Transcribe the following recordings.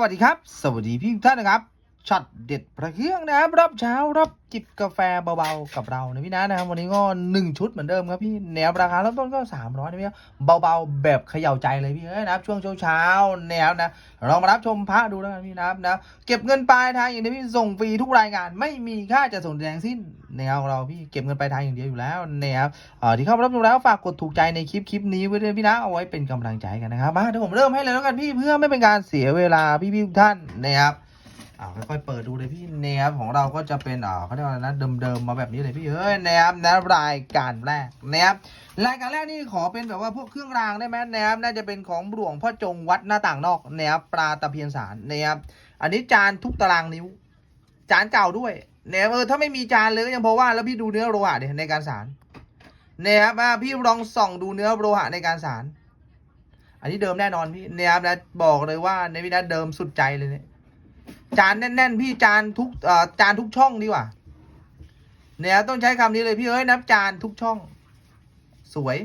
วัสดีครับ สวัสดีพี่ทุกท่านนะครับ ช็อตเด็ดพระเครื่องนะครับรับเช้ารับจิบกาแฟเบาๆกับเรานะพี่นะนะครับวันนี้ก็หนึ่งชุดเหมือนเดิมครับพี่แนวราคาเริ่มต้นก็สามร้อยนะพี่เบาๆแบบเขย่าใจเลยพี่เอ้ยนะครับช่วงเช้าๆแนวนะลองมารับชมพระดูแล้วกันพี่นะครับนะเก็บเงินปลายทางอย่างนี้พี่ส่งฟรีทุกรายงาน ไม่มีค่าจะส่งแดงสิ้นแนวของเราพี่เก็บเงินปลายทางอย่างเดียวอยู่แล้วแนวเอ่อที่เข้ามารับชมแล้วฝากกดถูกใจในคลิปคลิปนี้ไว้ด้วยพี่นะเอาไว้เป็นกำลังใจกันนะครับมาเดี๋ยวผมเริ่มให้เลยแล้วกันพี่เพื่อไม่เป็นการเสียเวลาพี่ๆทุกท่านนะครับ อ่าค่อยๆเปิดดูเลยพี่นบของเราก็จะเป็นอ่าเขาเรียกว่านะเดิมๆมาแบบนี้เลยพี่เอ้ยนบนะรายการแรกนะครับรายการแรกนี่ขอเป็นแบบว่าพวกเครื่องรางได้ไหมนบน่าจะเป็นของหลวงพ่อจงวัดหน้าต่างนอกนะครับปลาตะเพียนสารนะครับอันนี้จานทุกตารางนิ้ว จานเก่าด้วยเนี่ยเออถ้าไม่มีจานเลยก็ยังพอว่าแล้วพี่ดูเนื้อโลหะเดในการสารเนี่ยครับอ่าพี่ลองส่องดูเนื้อโลหะในการสารอันนี้เดิมแน่นอนพี่เนบนะบอกเลยว่าในวินาเดิมสุดใจเลยเนี่ย จานแน่นๆพี่จานทุกเอ่อจานทุกช่องดีกว่าเนี่ยต้องใช้คำนี้เลยพี่เอ้ยนับจานทุกช่อง สวย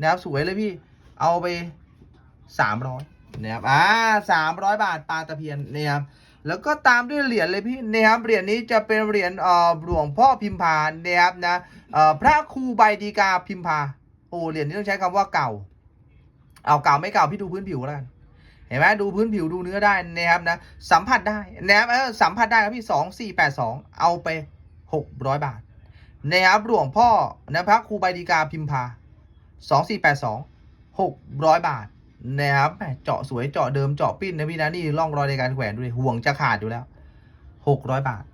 นะครับสวยเลยพี่ เอาไปสามร้อยนะครับอ่าสามร้อยบาทปลาตะเพียนเนี่ยครับแล้วก็ตามด้วยเหรียญเลยพี่นะครับเหรียญนี้จะเป็นเหรียญเอ่อหลวงพ่อพิมพานะครับนะเอ่อพระครูใบดีกาพิมพาโอ้เหรียญนี้ต้องใช้คำว่าเก่า เอาเก่าไม่เก่าพี่ดูพื้นผิวแล้วกัน ห็นไหมดูพื้นผิวดูเนื้อได้นะครับนะสัมผัสได้นะครับเออสัมผัสได้ครับพี่สองสี่แปดสองเอาไปหกร้อยบาทนะครับหลวงพ่อนะพระครูใบดีกาพิมพาสองสี่แปดสองหกร้อยบาทนะครับเจาะสวยเจาะเดิมเจาะปิ้นนะพี่นะนี่ร่องรอยในการแขวนดูเลยห่วงจะขาดอยู่แล้วหกร้อยบาท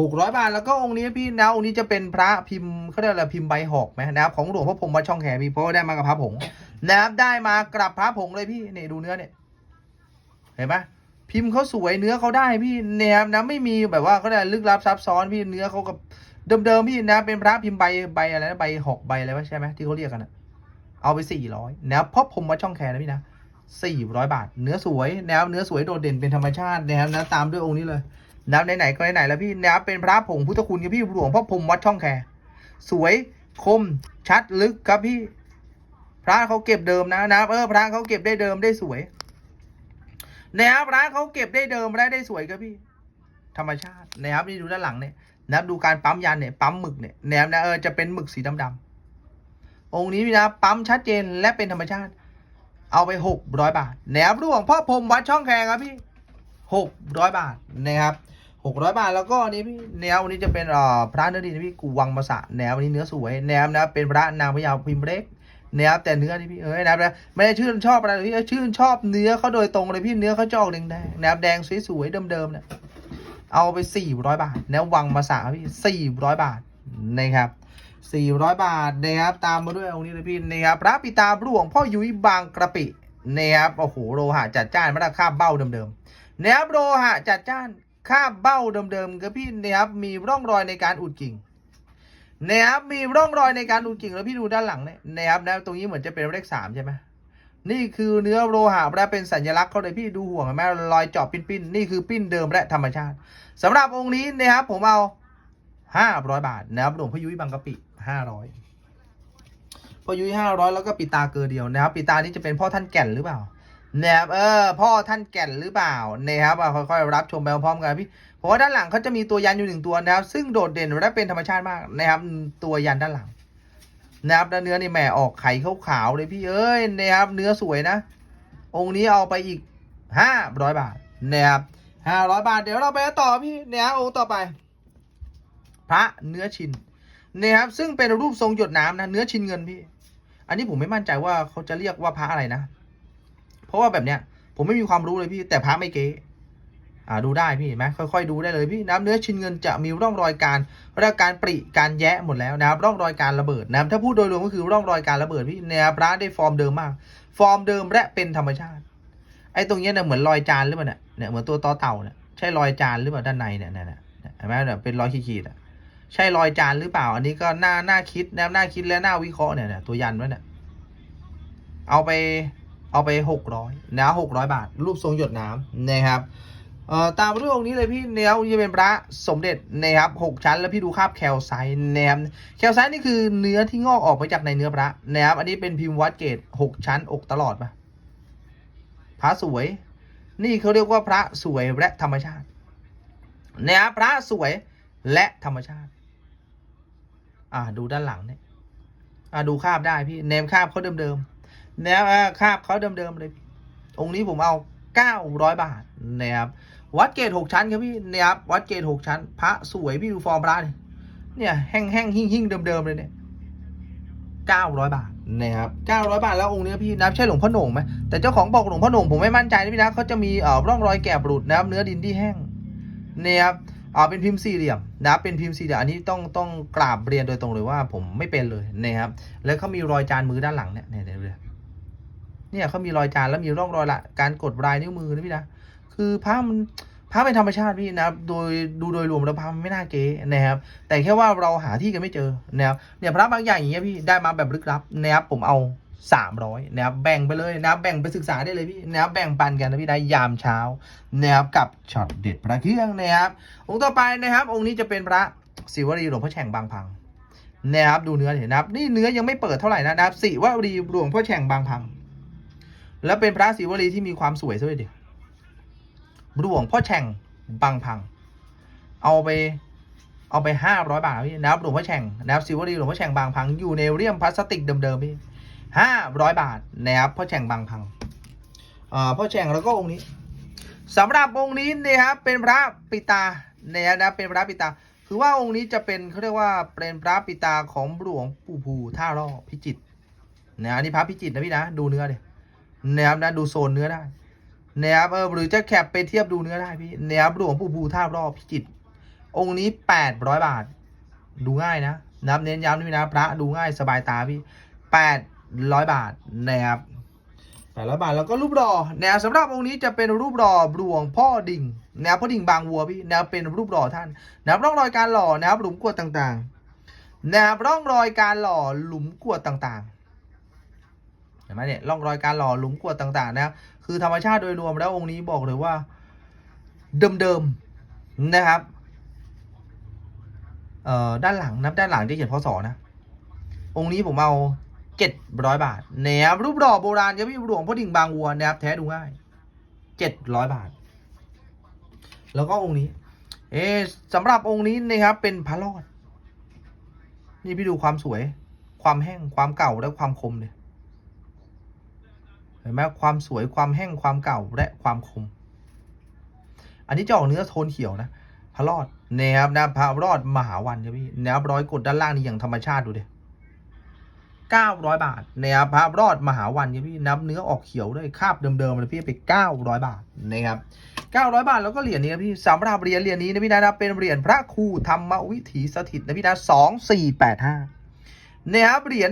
หกร้อยบาทแล้วก็องค์นี้พี่นะองค์นี้จะเป็นพระพิมพ์เขาเรียกอะไรพิมพ์ใบหอกไหมนะครับของหลวงพ่อพรหมวัดช่องแคพี่เพราะว่าได้มากับพระผงนะครับได้มากรับพระผงเลยพี่นี่ดูเนื้อเนี่ย เห็นไหมพิมพ์เขาสวยเนื้อเขาได้พี่เนี่ยนะไม่มีแบบว่าเขาเรียกอะลึกลับซับซ้อนพี่เนื้อเขากับเดิมๆพี่นะเป็นพระพิมพ์ใบใบอะไรนะใบหอกใบอะไรวะใช่ไหมที่เขาเรียกกันอะเอาไปสี่ร้อยแนวเพราะผมมาช่องแคร์นะพี่นะสี่ร้อยบาท เนื้อสวยแนวเนื้อสวยโดดเด่นเป็นธรรมชาตินะครับนะตามด้วยองค์นี้เลยแนวไหนๆก็ไหนๆแล้วพี่แนวเป็นพระผงพุทธคุณครับพี่หลวงพ่อพรมวัดช่องแคร์สวยคมชัดลึกครับพี่ พระเขาเก็บเดิมนะนะเออพระเขาเก็บได้เดิมได้สวย นวพระเขาเก็บได้เดิมและได้สวยครับพี่ ธรรมชาตินะครับนี่ดูด้านหลังเนี่ยนะครับดูการปั๊มยันเนี่ยปั๊มหมึกเนี่ยแนวนะเออจะเป็นหมึกสีดำๆองค์นี้นะปั๊มชัดเจนและเป็นธรรมชาติ เอาไปหกร้อยบาทแหนบหลวงพ่อพรมวัดช่องแคครับพี่หกร้อยบาทนะครับหกร้อยบาทแล้วก็อันนี้พี่แนวนี้จะเป็นเอ่อพระเนื้อดีนะพี่กูวังมาสะแนวอันนี้เนื้อสวยแนวนะเป็นพระนางพญาพิมพ์เล็ก แนวแต่เนื้อนี่พี่เอ้ยนะครับนะไม่ได้ชื่นชอบอะไรเลยพี่ชื่นชอบเนื้อเขาโดยตรงเลยพี่เนื้อเขาจะออกแดงแดงๆแนวแดงสวยๆเดิมๆเนี่ยเอาไปสี่ร้อยบาทแนววังมาสะพี่สี่ร้อยบาทนะครับสี่ร้อยบาทนะครับตามมาด้วยองค์นี้เลยพี่นะครับพระปิตาหลวงพ่อยุ้ยบางกระปินะครับโอ้โหโลหะจัดจ้านมาตรคาเบ้าเดิมๆนะครับโลหะจัดจ้านค่าเบ้าเดิมๆครับพี่นะครับมีร่องรอยในการอุดกิ่ง นะครับมีร่องรอยในการอุดกิ่งแล้วพี่ดูด้านหลังเนี่ยนะครับนะตรงนี้เหมือนจะเป็นเลขสามใช่ไหมนี่คือเนื้อโลหะและเป็นสัญลักษณ์เขาเลยพี่ดูห่วงไหมรอยเจาะปิ้นๆนี่คือปิ้นเดิมและธรรมชาติสำหรับองค์นี้นะครับผมเอาห้าร้อยบาทนะครับหลวงพ่อยุ้ยบางกะปิห้าร้อยพ่อยุ้ยห้าร้อยแล้วก็ปิตาเกลือเดียวนะครับปิตานี่จะเป็นพ่อท่านแก่นหรือเปล่า นะครับเออพ่อท่านแก่นหรือเปล่านะครับค่อยๆรับชมไปพร้อมกันพี่เพราะว่าด้านหลังเขาจะมีตัวยันอยู่หนึ่งตัวนะครับ ซึ่งโดดเด่นและเป็นธรรมชาติมากนะครับ ตัวยันด้านหลังนะครับแล้วเนื้อนี่แหม่ออกไข่ขาวๆเลยพี่เอ้ยนะครับเนื้อสวยนะ องค์นี้เอาไปอีกห้าร้อยบาทนะครับห้าร้อยบาทเดี๋ยวเราไปต่อพี่นะครับองค์ต่อไป พระเนื้อชินนี่ยครับซึ่งเป็นรูปทรงหยดน้ำนะเนื้อชินเงินพี่ อันนี้ผมไม่มั่นใจว่าเขาจะเรียกว่าพระอะไรนะ เพราะว่าแบบเนี้ยผมไม่มีความรู้เลยพี่แต่พระไม่เก๊อ่าดูได้พี่เห็นไหมค่อยๆดูได้เลยพี่น้ำเนื้อชินเงินจะมีร่องรอยการเร่องการปริการแยะหมดแล้วนะครับร่องรอยการระเบิดนะครับถ้าพูดโดยรวมก็คือร่องรอยการระเบิดพี่เนี่ยพระได้ฟอร์มเดิมมาก ฟอร์มเดิมและเป็นธรรมชาติ ไอ้ตรงเนี้ยเนี่ยเหมือนรอยจานหรือเปล่าเนี่ยเนี่ยเหมือนตัวต่อเต่าเนี่ยใช่รอยจานหรือเปล่าด้านในเนี่ยเนี่ยเนี่ยเห็นไหมเนี่ยเป็นรอยขีดๆอะใช่รอยจานหรือเปล่า อันนี้ก็น่าน่าคิดนะน่าคิดและน่าวิเคราะห์เนี่ยเนี่ยตัวยันไว้เนี่ยเอาไป เอาไปหกร้อยนะหกร้อยบาท รูปทรงหยดน้ำนะครับเอ่อตามรูปองค์นี้เลยพี่เนี้ยจะเป็นพระสมเด็จนะครับหกชั้นแล้วพี่ดูคาบแคลไซน์นะครับแคลไซน์นี่คือเนื้อที่งอกออกมาจากในเนื้อพระนะครับอันนี้เป็นพิมพ์วัดเกตหกชั้นอกตลอดปะพระสวย นี่เขาเรียกว่าพระสวยและธรรมชาตินะครับพระสวยและธรรมชาติ อ่าดูด้านหลังเนี่ยอ่าดูคาบได้พี่เนมคาบเขาเดิมๆ แนวอ่าคาบเขาเดิมๆเลย องค์นี้ผมเอาเก้าร้อยบาทนะครับวัดเกตหกชั้นครับพี่นะครับวัดเกตหกชั้น พระสวยพี่ดูฟอร์มพระดิเนี่ยแห้งแห้งหิ่งหิ่งเดิมๆเลยเนี่ยเก้าร้อยบาทนะครับเก้าร้อยบาทแล้วองค์นี้พี่นับใช่หลวงพ่อหน่งไหมแต่เจ้าของบอกหลวงพ่อหน่งผมไม่มั่นใจนะพี่นะเขาจะมีเอ่อร่องรอยแกะบรุดนะครับเนื้อดินที่แห้งเนี่ยครับอ่าเป็นพิมพ์สี่เหลี่ยมนะเป็นพิมพ์สี่เหลี่ยมอันนี้ต้องต้องกราบเรียนโดยตรงเลยว่าผมไม่เป็นเลยนะครับแล้วเขามีรอยจานมือด้านหลังเนี่ยเนี่ยเนี่ย เนี่ยเนี่ยเขามีรอยจานแล้วมีร่องรอยละการกดลายนิ้วมือนะพี่นะคือพระมันพระเป็นธรรมชาติพี่นะครับ โดยดูโดยรวมแล้วพระมันไม่น่าเก๋นะครับ แต่แค่ว่าเราหาที่กันไม่เจอนะครับเนี่ยพระบางอย่างอย่างเงี้ยพี่ได้มาแบบลึกลับนะครับผมเอาสามร้อยนะครับแบ่งไปเลยนะครับแบ่งไปศึกษาได้เลยพี่นะครับแบ่งปันกันนะพี่ได้ยามเช้านะครับกับช็อตเด็ดพระเครื่องนะครับองค์ต่อไปนะครับ องค์นี้จะเป็นพระศิวลีหลวงพ่อแฉ่งบางพังนะครับดูเนื้อเห็นนะครับ นี่เนื้อยังไม่เปิดเท่าไหร่นะครับศิวลีหลวงพ่อแฉ่งบางพัง แล้วเป็นพระศิวลีที่มีความสวยซะด้วยดิหลวงพ่อแฉ่งบางพัง เอาไปเอาไปห้าร้อยบาทพี่นะครับหลวงพ่อแฉ่งนะครับศิวลีหลวงพ่อแฉ่งบางพังอยู่ในเรียมพลาสติกเดิมๆพี่ห้าร้อยบาทนะครับพ่อแฉ่งบางพังอ่าพ่อแฉ่งแล้วก็องค์นี้สำหรับองค์นี้นะครับเป็นพระปิตาเนี่ยนะเป็นพระปิตา คือว่าองค์นี้จะเป็นเขาเรียกว่าเป็นพระปิตาของหลวงปู่ภูท่าร่อพิจิตรนะอันนี้พระพิจิตรนะพี่นะดูเนื้อเลย นะครับนะดูโซนเนื้อได้นะครับเออหรือจะแคปไปเทียบดูเนื้อได้พี่นะครับหลวงปู่ภูท่าร่อพิจิตองค์นี้แปดร้อยบาท ดูง่ายนะนับเน้นย้ำนี่นะพระดูง่ายสบายตาพี่แปดร้อยบาทนะครับแปดร้อยบาทแล้วก็รูปหล่อแนวสำหรับองค์นี้จะเป็นรูปหล่อหลวงพ่อดิ่งแนวพ่อดิ่งบางวัวพี่แนวเป็นรูปหล่อท่านแนวร่องรอยการหล่อแนวหลุมกวดต่างๆแนวร่องรอยการหล่อหลุมกวดต่างๆ เห็นไหมเนี่ยร่องรอยการหล่อหลุมกวดต่างๆ นะครับ คือธรรมชาติโดยรวมแล้วองค์นี้บอกเลยว่า เดิมๆนะครับเอ่อด้านหลังนับด้านหลังจะเขียนพศนะ องค์นี้ผมเอาเจ็ดร้อยบาทแนวรูปดอกโบราณครับพี่หลวงพ่อดิ่งบางวัวนะครับแท้ดูง่ายเจ็ดร้อยบาท แล้วก็องค์นี้ เออสำหรับองค์นี้นะครับเป็นพระรอด นี่พี่ดูความสวย ความแห้งความเก่าและความคมเลย ห็นไหมความสวยความแห้งความเก่าและความคม อันนี้จะออกเนื้อโทนเขียวนะพระรอดนะครับนะพระรอดมหาวันครับพี่นะครับร้อยกดด้านล่างนี่อย่างธรรมชาติดูดิ900บาทนะครับพระรอดมหาวันครับพี่นับเนื้อออกเขียวด้วยคาบเดิมๆเลยพี่ไป900บาทนะครับ900บาทแล้วก็เหรียญนี้ครับพี่สำหรับเหรียญเหรียญนี้นะพี่นะเป็นเหรียญพระครูธรรมวิถีสถิตนะพี่นะ2485นะครับเหรียญ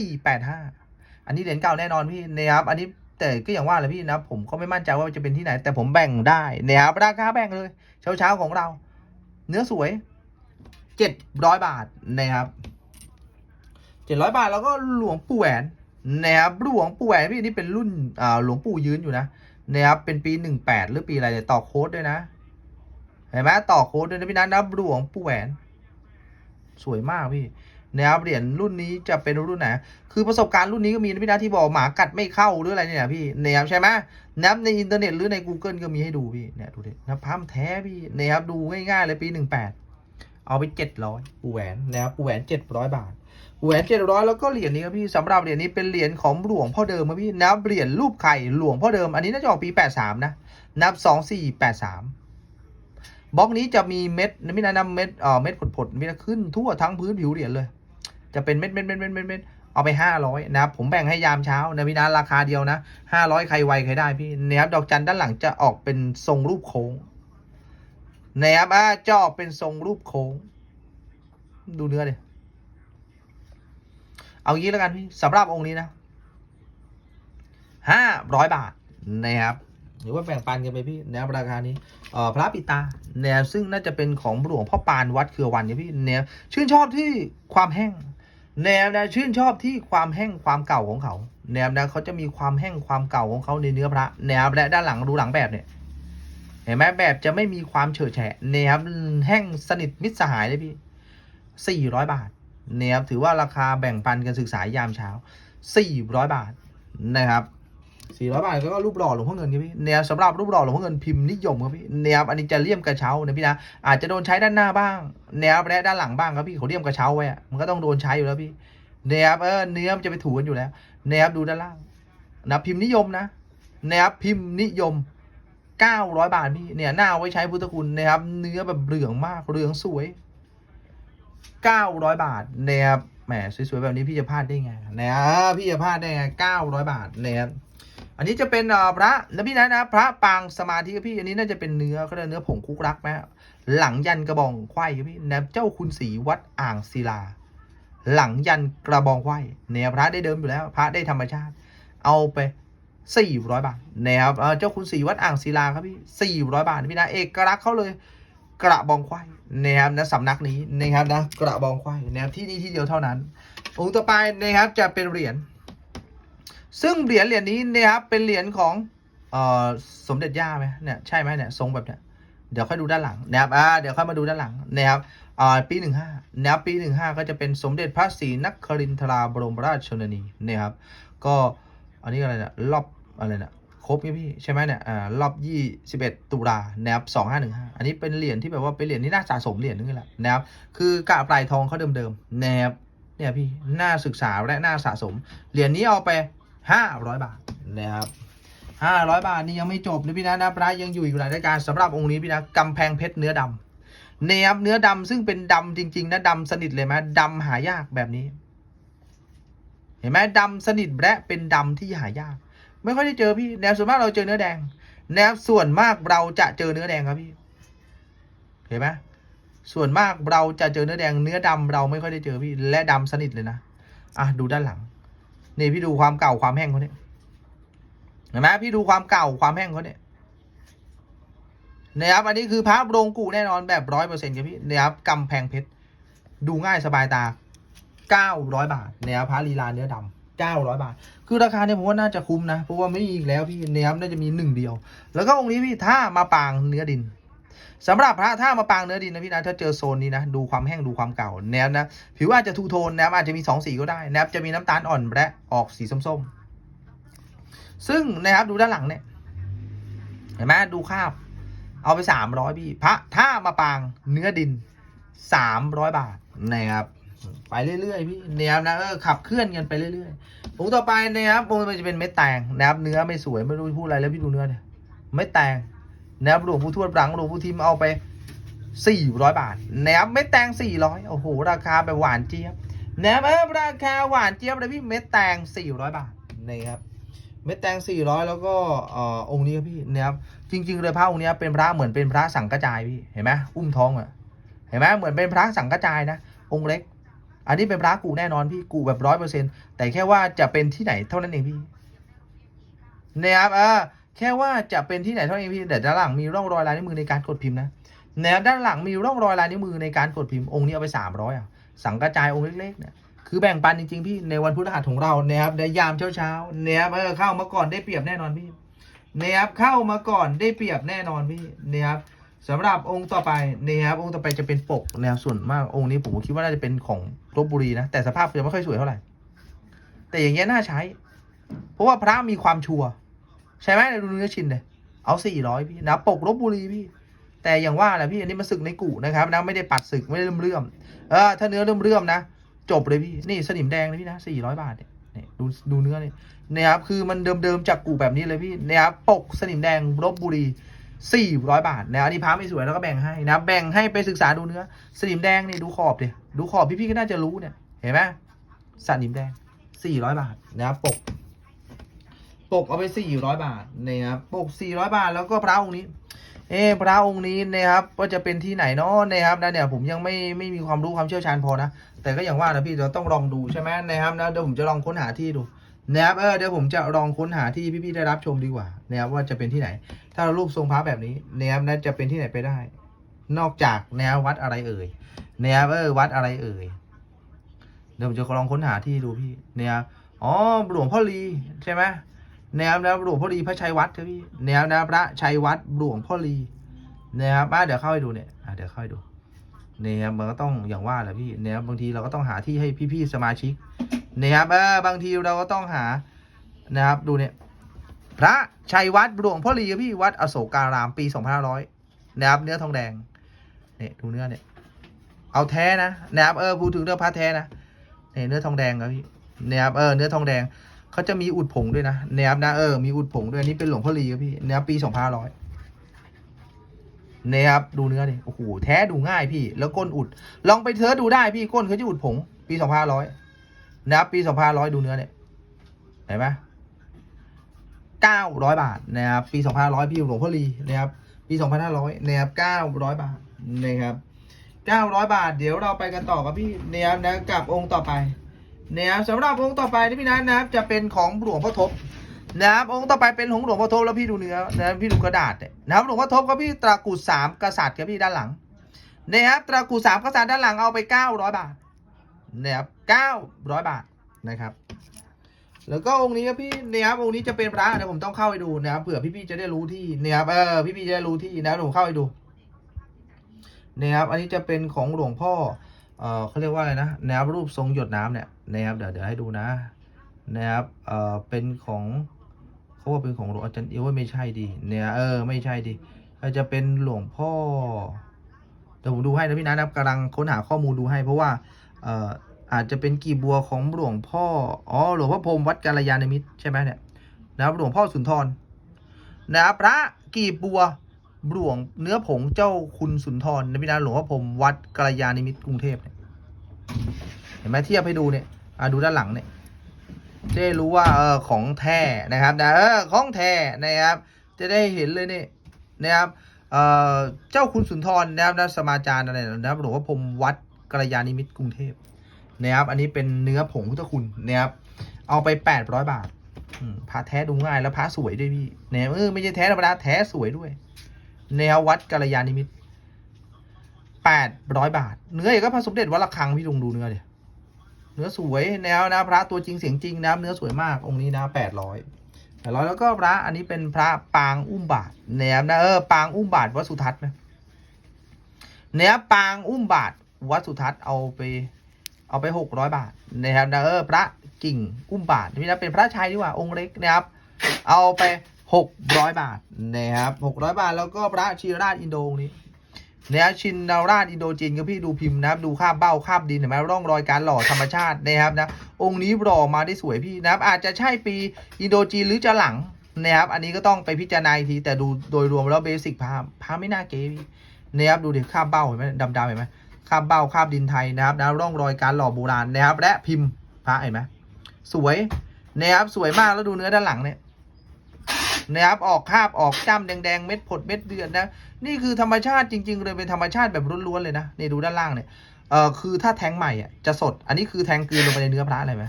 2485อั อันนี้เหรียญเก่าแน่นอนพี่นะครับอันนี้แต่ก็อย่างว่าแหละพี่นะผมก็ไม่มั่นใจว่าจะเป็นที่ไหน แต่ผมแบ่งได้นะครับราคาแบ่งเลยเช้าๆของเรา เนื้อสวย700บาทนะครับเจ็ดร้อยบาทแล้วก็หลวงปู่แหวนนะครับหลวงปู่แหวนพี่นี่เป็นรุ่นอ่าหลวงปู่ยืนอยู่นะนะครับเป็นปีหนึ่งแปดหรือปีอะไรเนี่ยต่อโค้ดด้วยนะเห็นไหมต่อโค้ดด้วยนะพี่นะนับหลวงปู่แหวน สวยมากพี่ นะครับเหรียญรุ่นนี้จะเป็นรุ่นไหน คือประสบการณ์รุ่นนี้ก็มีนะพี่นะที่บอกหมากัดไม่เข้าหรืออะไรเนี่ยพี่นะครับใช่ไหมนะครับในอินเทอร์เน็ตหรือใน Google ก็มีให้ดูพี่เนี่ยดูดินะพัมแท้พี่นะครับดูง่ายๆเลยปีหนึ่งแปดเอาไปเจ็ดร้อยปู่แหวนนะครับปูแหวนเจ็ดร้อยบาทแหวนเจ็ดร้อยแล้วก็เหรียญนี้ครับพี่สำหรับเหรียญนี้เป็นเหรียญของหลวงพ่อเดิมครับพี่นับเหรียญรูปไข่หลวงพ่อเดิมอันนี้น่าจะออกปีแปดสามนะนับสองสี่แปดสามบล็อกนี้จะมีเม็ดนะพี่นะนำเม็ดเอ่อเม็ดผดๆมีนะขึ้นทั่วทั้งพื้นผิวเหรียญเลย จะเป็นเม็ดเม็ดเม็ดเม็ดเม็ดเม็ดเอาไปห้าร้อยนะครับ ผมแบ่งให้ยามเช้านะพี่นะราคาเดียวนะห้าร้อยใครไวใครได้พี่นะครับดอกจันด้านหลังจะออกเป็นทรงรูปโค้งนะครับอ่าจะออกเป็นทรงรูปโค้ง ดูเนื้อดิเอางี้แล้วกันพี่สำหรับองค์นี้นะห้าร้อยบาทนะครับหรือว่าแบ่งปันกันไปพี่แนวราคานี้เอ่อพระปิตาแนวซึ่งน่าจะเป็นของหลวงพ่อปานวัดเครือวันเนี่ยพี่แนวชื่นชอบที่ความแห้ง แนวนะชื่นชอบที่ความแห้งความเก่าของเขา แนวนะเขาจะมีความแห้งความเก่าของเขาในเนื้อพระ แนวและด้านหลังดูหลังแบบเนี่ยเห็นไหมแบบจะไม่มีความเฉอะแฉะแนวแห้งสนิทมิตรสหายเลยพี่สี่ร้อยบาทเนี่ยครับถือว่าราคาแบ่งปันกันศึกษายามเช้าสี่ร้อยบาทนะครับ สี่ร้อยบาทก็รูปหล่อหลวงพ่อเงินครับพี่แนวสำหรับรูปหล่อหลวงพ่อเงินพิมพ์นิยมครับพี่แนวอันนี้จะเลี่ยมกระเช้านะพี่นะอาจจะโดนใช้ด้านหน้าบ้าง แนวและด้านหลังบ้างครับพี่เขาเลี่ยมกระเช้าไว้มันก็ต้องโดนใช้อยู่แล้วพี่แนวเออเนื้อมันจะไปถูกันอยู่แล้ว แนวดูด้านล่างนะพิมพ์นิยมนะแนวพิมพ์นิยมเก้าร้อยบาทพี่เนี่ยหน้าเอาไว้ใช้พุทธคุณนะครับ เนื้อแบบเหลืองมากเหลืองสวยเก้าร้อยบาทนะครับแหมสวยๆแบบนี้พี่จะพลาดได้ไงนะพี่จะพลาดได้ไงเก้าร้อยบาทนะครับ อันนี้จะเป็นพระนะพี่นะนะพระปางสมาธิครับพี่อันนี้น่าจะเป็นเนื้อเขาเรียกเนื้อผงคุกรักไหมหลังยันกระบองไขว้ครับพี่นะเจ้าคุณศรีวัดอ่างศิลา หลังยันกระบองไขว้เนี่ยพระได้เดิมอยู่แล้ว พระได้ธรรมชาติ เอาไปสี่ร้อยบาทนะครับเจ้าคุณศรีวัดอ่างศิลาครับพี่สี่ร้อยบาทพี่นะเอกลักษณ์เขาเลยกระบองไขว้นะครับนะสำนักนี้นะครับนะกระบองไขว้นะครับที่นี่ที่เดียวเท่านั้นองค์ต่อไปนะครับจะเป็นเหรียญ ซึ่งเหรียญเหรียญนี้เนะครับเป็นเหรียญของเอ่อสมเด็จย่าไหมเนี่ยใช่ไหมเนี่ยทรงแบบเนี้ยเดี๋ยวค่อยดูด้านหลังนะครับอ่าเดี๋ยวค่อยมาดูด้านหลังนะครับอ่าปีหนึ่งห้านะครับปีหนึ่งห้าก็จะเป็นสมเด็จพระศรีนครินทราบรมราชชนนีนะครับก็อันนี้อะไรเนี่ยรอบอะไรเนี่ยครบไหมพี่ใช่ไหมเนี่ยอ่ารอบยี่สิบเอ็ดตุลานะครับสองห้าหนึ่งห้าอันนี้เป็นเหรียญที่แบบว่าเป็นเหรียญที่น่าสะสมเหรียญนึงแหละนะครับคือกะปลายทองเขาเดิมๆนะครับเนี่ยพี่น่าศึกษาและน่าสะสมเหรียญนี้เอาไป ห้าร้อยบาทนะครับห้าร้อยบาทนี่ยังไม่จบนะพี่นะนะพระยังอยู่อีกหลายรายการสำหรับองค์นี้พี่นะกำแพงเพชรเนื้อดำเนี่ยครับเนื้อดำซึ่งเป็นดำจริง ๆ นะดำสนิทเลยไหมดำหายากแบบนี้ เห็นไหมดำสนิทและเป็นดำที่หายาก ไม่ค่อยได้เจอพี่แนวส่วนมากเราเจอเนื้อแดงแนวส่วนมากเราจะเจอเนื้อแดงครับพี่ เห็นไหมส่วนมากเราจะเจอเนื้อแดงเนื้อดำเราไม่ค่อยได้เจอพี่ และดำสนิทเลยนะอะดูด้านหลัง นี่พี่ดูความเก่าความแห้งเขาเนี่ยเห็นไหมพี่ดูความเก่าความแห้งเขาเนี่ยนะครับอันนี้คือพระโรงกูแน่นอนแบบร้อยเปอร์เซ็นต์ครับพี่นะครับกำแพงเพชรดูง่ายสบายตาเก้าร้อยบาทนะครับพระลีลาเนื้อดำเก้าร้อยบาท คือราคาเนี่ยผมว่าน่าจะคุ้มนะเพราะว่าไม่มีอีกแล้วพี่นะครับน่าจะมีหนึ่งเดียว แล้วก็องค์นี้พี่ถ้ามาปางเนื้อดิน สำหรับพระถ้ามาปางเนื้อดินนะพี่นะถ้าเจอโซนนี้นะดูความแห้งดูความเก่าแนวนะผิวอาจจะทูโทนนะครับอาจจะมีสองสีก็ได้นะครับจะมีน้ำตาลอ่อนและออกสีส้มๆ ซึ่งนะครับดูด้านหลังเนี่ยเห็นไหมดูคาบ เอาไปสามร้อยพี่ พระถ้ามาปางเนื้อดินสามร้อยบาทนะครับไปเรื่อยๆพี่เนี่ยนะเออขับเคลื่อนกันไปเรื่อยๆองค์ต่อไปนะครับองค์ต่อไปจะเป็นเม็ดแตงนะครับเนื้อไม่สวยไม่รู้พูดอะไรแล้วพี่ดูเนื้อเนี่ยเม็ดแตง นะครับหลวงผู้ทวดรังหลวงผู้ทิมเอาไปสี่ร้อยบาทนะครับเม็ดแตงสี่ร้อยโอ้โห ราคาแบบหวานเจี๊ยบนะครับเออราคาหวานเจี๊ยบเลยพี่เม็ดแตงสี่ร้อยบาทนะครับเม็ดแตงสี่ร้อยแล้วก็อองค์นี้ครับพี่นี่ครับจริง ๆ เลยพระองค์เนี้ยเป็นพระเหมือนเป็นพระสังกระจายพี่เห็นไหมอุ้มท้องอะเห็นไหมเหมือนเป็นพระสังกระจายนะองค์เล็ก อันนี้เป็นพระกูแน่นอนพี่กูแบบร้อยเปอร์เซ็นแต่แค่ว่าจะเป็นที่ไหนเท่านั้นเองพี่นี่ครับเออ แค่ว่าจะเป็นที่ไหนเท่านั้นเองพี่แต่ด้านหลังมีร่องรอยลายนิ้วมือในการกดพิมพ์นะแนวด้านหลังมีร่องรอยลายนิ้วมือในการกดพิมพ์องค์นี้เอาไปสามร้อยอะสังกระจายองค์เล็กๆเนี่ยคือแบ่งปันจริงๆพี่ในวันพฤหัสของเรานะครับในยามเช้าๆนะครับเออเข้ามาก่อนได้เปรียบแน่นอนพี่นะครับเข้ามาก่อนได้เปรียบแน่นอนพี่นะครับสำหรับองค์ต่อไปนะครับองค์ต่อไปจะเป็นปกแนวส่วนมากองค์นี้ผมคิดว่าน่าจะเป็นของลบบุรีนะแต่สภาพยังไม่ค่อยสวยเท่าไหร่แต่อย่างเงี้ยน่าใช้ เพราะว่าพระมีความชัวร์ ใช่ไหมดูเนื้อชินเลยเอาสี่ร้อยพี่นะปกลบบุรีพี่ แต่อย่างว่าแหละพี่อันนี้มันศึกในกูนะครับนะไม่ได้ปัดศึกไม่ได้เลื่อมเลื่อมเออถ้าเนื้อเลื่อมเลื่อมนะจบเลยพี่นี่สนิมแดงเลยพี่นะสี่ร้อยบาทเนี่ยดูดูเนื้อเนี่นะครับคือมันเดิมๆจากกูแบบนี้เลยพี่นะครับปกสนิมแดงลบบุรีสี่ร้อยบาทนะอันนี้พาไม่สวยแล้วก็แบ่งให้นะแบ่งให้ไปศึกษาดูเนื้อ สนิมแดงนี่ดูขอบเดิดูขอบพี่ๆก็น่าจะรู้เนี่ยเห็นไหมสนิมแดงสี่ร้อยบาทนะครับปก ปกเอาไปสี่ร้อยบาทนะครับปกสี่ร้อยบาทแล้วก็พระองค์นี้ เออพระองค์นี้นะครับว่าจะเป็นที่ไหนเนาะนะครับนะเนี่ยผมยังไม่ไม่มีความรู้ความเชี่ยวชาญพอนะแต่ก็อย่างว่านะพี่เราต้องลองดูใช่ไหมนะครับนะเดี๋ยวผมจะลองค้นหาที่ดูนะครับเออเดี๋ยวผมจะลองค้นหาที่พี่ๆได้รับชมดีกว่านะครับว่าจะเป็นที่ไหน ถ้ารูปทรงพระแบบนี้นะครับนะจะเป็นที่ไหนไปได้ นอกจากแนววัดอะไรเอ่ยนะครับเออวัดอะไรเอ่ยเดี๋ยวผมจะลองค้นหาที่ดูพี่นะครับอ๋อหลวงพ่อลีใช่ไหม แนวนะหลวงพ่อลีพระชัยวัดครับพี่แนวนะพระชัยวัดหลวงพ่อลีนะครับอะเดี๋ยวเข้าไปดูเนี่ยอะเดี๋ยวเข้าไปดูเนี่ยครับมันก็ต้องอย่างว่าแหละพี่นี่ยครับบางทีเราก็ต้องหาที่ให้พี่ๆสมาชิกเนี่ยครับเออบางทีเราก็ต้องหานะครับดูเนี่ยพระชัยวัดหลวงพ่อลีครับพี่วัดอโศการามปี2500นะครับเนื้อทองแดงเนี่ยดูเนื้อเนี่ยเอาแท้นะนะครับเออพูดถึงเรื่องพระแท้นะเนี่ยเนื้อทองแดงครับพี่นะครับเออเนื้อทองแดง เขาจะมีอุดผงด้วยนะนบนะเออมีอุดผงด้วยนนี้เป็นหลวงพ่อลีครับพี่นะครับปี2500นะครับดูเนื้อดิโอ้โหแท้ดูง่ายพี่ แล้วก้นอุด ลองไปเทิร์ชดูได้พี่ก้นเขาจะอุดผง ปี2500นะครับปี2500ดูเนื้อเนี่ยเห็นไหมเก้าร้อยบาทนะครับปีสองพันร้อยพี่หลวงพ่อลีนะครับปีสองพันห้าร้อยนะครับเก้าร้อยบาทนะครับเก้าร้อยบาท เดี๋ยวเราไปกันต่อกับพี่นะครับนะกับองค์ต่อไป นะครับสำหรับองค์ต่อไปที่พี่นัทนะครับ จะเป็นของหลวงพ่อทบนะครับองค์ต่อไปเป็นของหลวงพ่อทบแล้วพี่ดูเนื้อนะครับพี่ดูกระดาษเนี่ยนะครับหลวงพ่อทบก็พี่ตรากุดสามกษัตริย์ครับพี่ด้านหลังนะครับตรากุดสามกษัตริย์ด้านหลังเอาไปเก้าร้อยบาทนะครับเก้าร้อยบาทนะครับ แล้วก็องค์นี้ครับพี่เนี่ยครับองค์นี้จะเป็นพระนะผมต้องเข้าไปดูนะครับเผื่อพี่ๆจะได้รู้ที่เนี่ยครับเออพี่ๆจะได้รู้ที่นะครับผมเข้าไปดูเนี่ยครับอันนี้จะเป็นของหลวงพ่อเออเขาเรียกว่าอะไรนะนะครับรูปทรงหยดน้ำเนี่ย นะครับเดี๋ยวเดี๋ยวให้ดูนะนะครับเอ่อเป็นของเขาว่าเป็นของหลวงอาจารย์เอวไม่ใช่ดิเนี่ยเออไม่ใช่ดิอาจจะเป็นหลวงพ่อเดี๋ยวผมดูให้นะพี่นะครับกำลังค้นหาข้อมูลดูให้ เพราะว่าเอออาจจะเป็นกีบบัวของหลวงพ่ออ๋อหลวงพ่อพรมวัดกาลยานมิตรใช่ไหมเนี่ยนะครับหลวงพ่อสุนทรนะครับพระกีบบัวหลวงเนื้อผงเจ้าคุณสุนทรนะพี่นะหลวงพ่อพรมวัดกาลยานิมิตรกรุงเทพเนี่ยเห็นไหมเทียบให้ดูเนี่ย อะดูด้านหลังเนี่ยจะได้รู้ว่าเออของแท้นะครับนะเออของแท้นะครับ จะได้เห็นเลยนี่นะครับเออเจ้าคุณสุนทรนะครับนะสมาจารย์อะไรนะครับหลวงพ่อพรมวัดกาลยานิมิตกรุงเทพนะครับ อันนี้เป็นเนื้อผงพุทธคุณนะครับ เอาไป 800 บาทพระแท้ดูง่ายแล้วพระสวยด้วยพี่เนี่ยเออไม่ใช่แท้ธรรมดาแท้สวยด้วยแนววัดกัลยาณิมิตแปดร800บาท เนื้อเอกก็พระสมเด็จวัดระฆังพี่ลองดูเนื้อเดี๋ย เนื้อสวยแนวนะพระตัวจริงเสียงจริงนะเนื้อสวยมากองค์นี้นะ800 800แปดร้อยแล้วก็พระอันนี้เป็นพระปางอุ้มบาทแนวนะเออปางอุ้มบาทวัดสุทัศน์นะเนื้อปางอุ้มบาทวัดสุทัศน์เอาไป เอาไปหกร้อยบาทนะครับนะเออพระกิ่งอุ้มบาทนี่นะเป็นพระชัยดีกว่าองค์เล็กนะครับเอาไปหกร้อยบาทนะครับหกร้อยบาทแล้วก็พระชีราชอินโดงนี้ นี่ยชินนาราชอินโดจีนก็พี่ดูพิมพ์นะครับดูคาบเบ้าคาบดินเห็นไหมร่องรอยการหล่อธรรมชาตินะครับนะองค์นี้หล่อมาได้สวยพี่นะครับ อาจจะใช่ปีอินโดจีนหรือจะหลังนะครับอันนี้ก็ต้องไปพิจารณาอีกทีแต่ดูโดยรวมแล้วเบสิกพาพาไม่น่าเก๋พี่นะครับดูดิคาบเบ้าเห็นไหมดำๆเห็นไหมคาบเบ้าคาบดินไทยนะครับนะร่องรอยการหล่อโบราณนะครับ และพิมพ์พระเห็นไหมสวยนะครับสวยมากแล้วดูเนื้อด้านหลังเนี่ยนะครับออกคาบออกจ้ำแดงๆเม็ดผดเม็ดเดือนนะ นี่คือธรรมชาติจริง ๆ เลยเป็นธรรมชาติแบบล้วนๆเลยนะนี่ดูด้านล่างเนี่ยเออคือถ้าแทงใหม่อะจะสด อันนี้คือแทงกลืนลงไปในเนื้อพระเลยไหม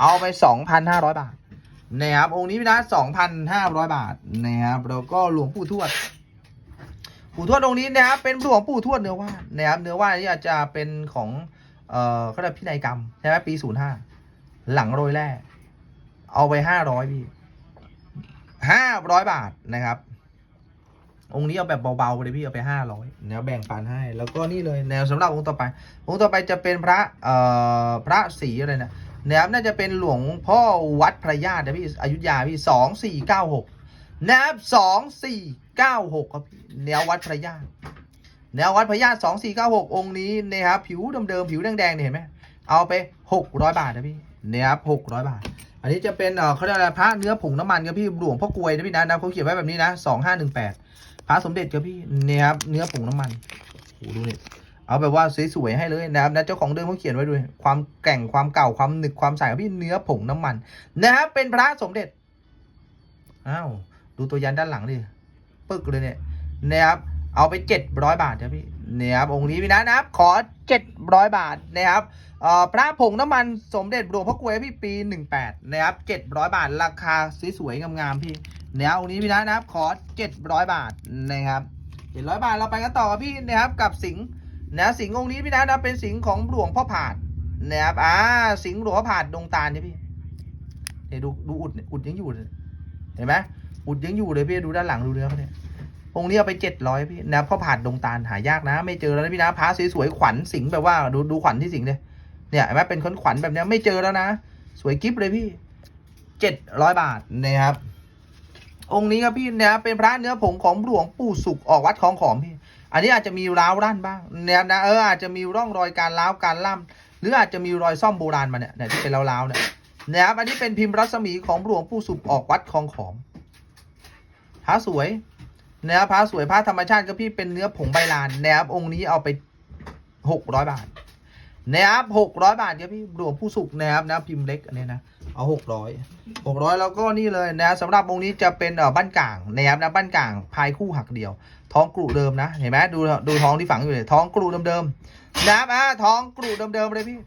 เอาไปสองพันห้าร้อยบาทนะครับองค์นี้พี่นะสองพันห้าร้อยบาทนะครับแล้วก็หลวงปู่ทวดปู่ทวดองค์นี้นะครับเป็นหลวงปู่ทวดเนื้อว่านนะครับเนื้อว่านนี่อาจจะเป็นของเอ่อเขาเรียกพินัยกรรมใช่ไหมปีศูนย์ห้าหลังโรยแร่เอาไปห้าร้อยพี่ห้าร้อยบาทนะครับ องค์นี้เอาแบบเบาๆเลยพี่เอาไปห้าร้อยแนวแบ่งปันให้ แล้วก็นี่เลยแนวสำหรับองค์ต่อไป องค์ต่อไปจะเป็นพระเอ่อพระศรีอะไรนะนะครับน่าจะเป็นหลวงพ่อวัดพระญาตินะพี่อยุธยาพี่สองสี่เก้าหกนะครับสองสี่เก้าหกครับพี่แนววัดพระญาติแนววัดพระญาติสองสี่เก้าหกองค์นี้นะครับผิวเดิมๆผิวแดงๆเนี่ยเห็นไหมเอาไปหกร้อยบาทนะพี่นะครับหกร้อยบาทอันนี้จะเป็นเออเขาเรียกอะไรพระเนื้อผงน้ำมันครับพี่หลวงพ่อกลวยนะพี่นะนะเขาเขียนไว้แบบนี้นะสองห้าหนึ่งแปด พระสมเด็จครับพี่เนี่ยครับเนื้อผงน้ำมันโอ้ดูเนี่ยเอาแบบว่าสวยๆให้เลยนะครับนะเจ้าของเดิมเขาเขียนไว้ด้วยความแก่งความเก่าความหนึกความใสครับพี่เนื้อผงน้ำมันนะครับเป็นพระสมเด็จอ้าวดูตัวยันด้านหลังดิปึกเลยเนี่ยนะครับเอาไปเจ็ดร้อยบาทครับพี่เนี่ยครับองค์นี้พี่นะนะครับ ขอเจ็ดร้อยบาทนะครับเอ่อพระผงน้ำมันสมเด็จหลวงพ่อกลวยพี่ปีหนึ่งแปดนะครับเจ็ดร้อยบาทราคาสวยๆงามๆพี่ เนี่ยองค์นี้พี่นะนะครับ ขอเจ็ดร้อยบาทนะครับเจ็ดร้อยบาทเราไปกันต่อครับพี่นะครับกับสิงห์นะสิงห์องค์นี้พี่นะนะเป็นสิงห์ของหลวงพ่อผาดนะครับอ่าสิงห์หลวงพ่อผาดดงตาลเนี่ยพี่เนี่ยดูดูอุดอุดยังอยู่เลยเห็นไหมอุดยังอยู่เลยพี่ดูด้านหลังดูเนื้อเขาเนี่ยองค์นี้เอาไปเจ็ดร้อยพี่นะพราะผ่านดงตาลหายากนะ ไม่เจอแล้วนะพี่นะพระสวยๆขวัญสิงแบบว่าดูดูขวัญที่สิงเลยเนี่ยเห็นไหมเป็นขนขวัญแบบนี้ไม่เจอแล้วนะ สวยกิฟเลยพี่เจ็ดร้อยบาทนะครับ องค์นี้ครับพี่นะครับเป็นพระเนื้อผงของหลวงปู่สุขออกวัดคลองขอมพี่ อันนี้อาจจะมีร้าวรั่นบ้างนะครับนะเอออาจจะมีร่องรอยการร้าวการล่ำหรืออาจจะมีรอยซ่อมโบราณมาเนี่ยเนี่ยที่เป็นร้าวๆเนี่ยนะครับอันนี้เป็นพิมพ์รัศมีของหลวงปู่สุขออกวัดคลองขอมพระสวยนะครับพระสวยพระธรรมชาติก็พี่เป็นเนื้อผงใบลานนะครับองค์นี้เอาไปหกร้อยบาท นะครับหกร้อยบาทครับพี่หลวงปู่สุขนะครับนะพิมพ์เล็กอันนี้นะเอาหกร้อยหกร้อยแล้วก็นี่เลยนะสำหรับองนี้จะเป็นเอ่อบ้านกลางนะครับนะบ้านกลางพายคู่หักเดียว ท้องกรุเดิมนะเห็นไหมดูดูท้องที่ฝังอยู่เลยท้องกรุเดิมๆนะครับอะท้องกรุเดิมๆเลยพี่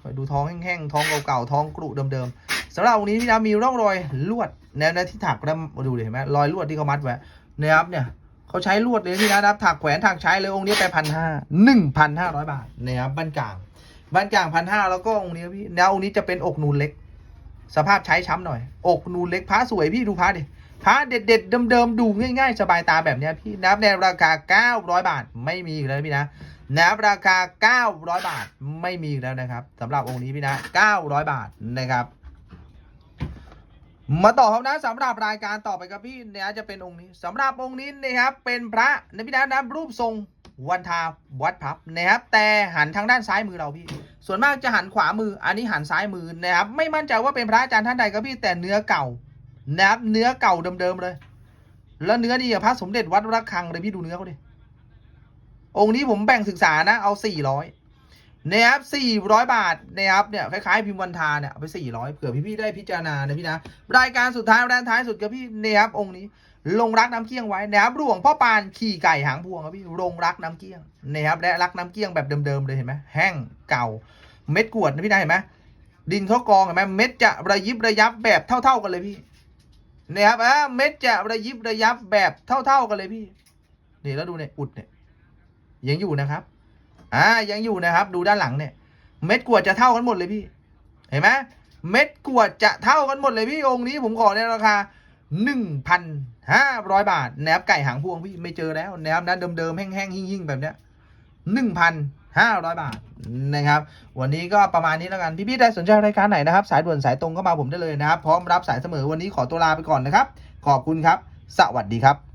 ไปดูท้องแห้งๆท้องเก่าๆท้องกรุเดิมๆสำหรับวันนี้พี่นะมีร่องรอยลวดแนวที่ถักแล้วมาดูเดิเห็นไหมรอยลวดที่เขามัดไว้นะครับเนี่ย เขาใช้ลวดเลยพี่นะครับถักแขวนถักใช้เลยองค์นี้ไปพันห้าหนึ่งพันห้าร้อยบาทนะครับบ้านกลางบ้านกลางพันห้าแล้วก็องค์นี้พี่แนวองค์นี้จะเป็นอกนูนเล็ก สภาพใช้ช้ำหน่อย อกนูนเล็กพระสวยพี่ดูพระดิพระเด็ดๆเดิมๆดูง่ายๆ สบายตาแบบเนี้ยพี่นับในราคา 900 บาทไม่มีอีกแล้วพี่นะนับราคา 900 บาทไม่มีอีกแล้วนะครับสำหรับองค์นี้พี่นะ 900 บาทนะครับ มาต่อครับนะสำหรับรายการต่อไปครับพี่เนี่ยจะเป็นองค์นี้สำหรับองค์นี้นะครับเป็นพระนะพี่นะนะรูปทรงวันทาวัดพับนะครับแต่หันทางด้านซ้ายมือเราพี่ ส่วนมากจะหันขวามือ อันนี้หันซ้ายมือนะครับไม่มั่นใจว่าเป็นพระอาจารย์ท่านใดครับพี่แต่เนื้อเก่านะครับเนื้อเก่าเดิมๆเลย แล้วเนื้อนี่อะพระสมเด็จวัดระฆังเลยพี่ดูเนื้อเขาดิองค์นี้ผมแบ่งศึกษานะเอาสี่ร้อย นะครับสี่ร้อยบาทนะครับเนี่ยคล้ายๆพิมพ์วันทาเนี่ยเอาไปสี่ร้อยเผื่อพี่ๆได้พิจารณานะพี่นะรายการสุดท้ายด้านท้ายสุดกับพี่นะครับองค์นี้ลงรักน้ำเกี้ยงไว้นะครับหลวงพ่อปานขี่ไก่หางพวงครับพี่ลงรักน้ำเกี้ยงนะครับและรักน้ำเกี้ยงแบบเดิมๆเลยเห็นไหมแห้งเก่าเม็ดกวดนะพี่นะเห็นไหมดินเขากองเห็นไหมเม็ดจะระยิบระยับแบบเท่า ๆกันเลยพี่เนี่ยครับอะเม็ดจะระยิบระยับแบบเท่า ๆกันเลยพี่นี่แล้วดูเนี่ยอุดเนี่ยยังอยู่นะครับ อ่ายังอยู่นะครับ ดูด้านหลังเนี่ย เม็ดกวดจะเท่ากันหมดเลยพี่ เห็นไหมเม็ดกวดจะเท่ากันหมดเลยพี่องค์นี้ผมขอในราคาหนึ่งพันห้าร้อยบาทนะครับไก่หางพวงพี่ไม่เจอแล้วแนะครับนเดิมๆแห้งๆหิ่งๆแบบเนี้ยหนึ่งพันห้าร้อยบาทนะครับ วันนี้ก็ประมาณนี้แล้วกันพี่ๆได้สนใจรายการไหนนะครับ สายด่วนสายตรงก็มาผมได้เลยนะครับ พร้อมรับสายเสมอวันนี้ขอตัวลาไปก่อนนะครับ ขอบคุณครับ สวัสดีครับ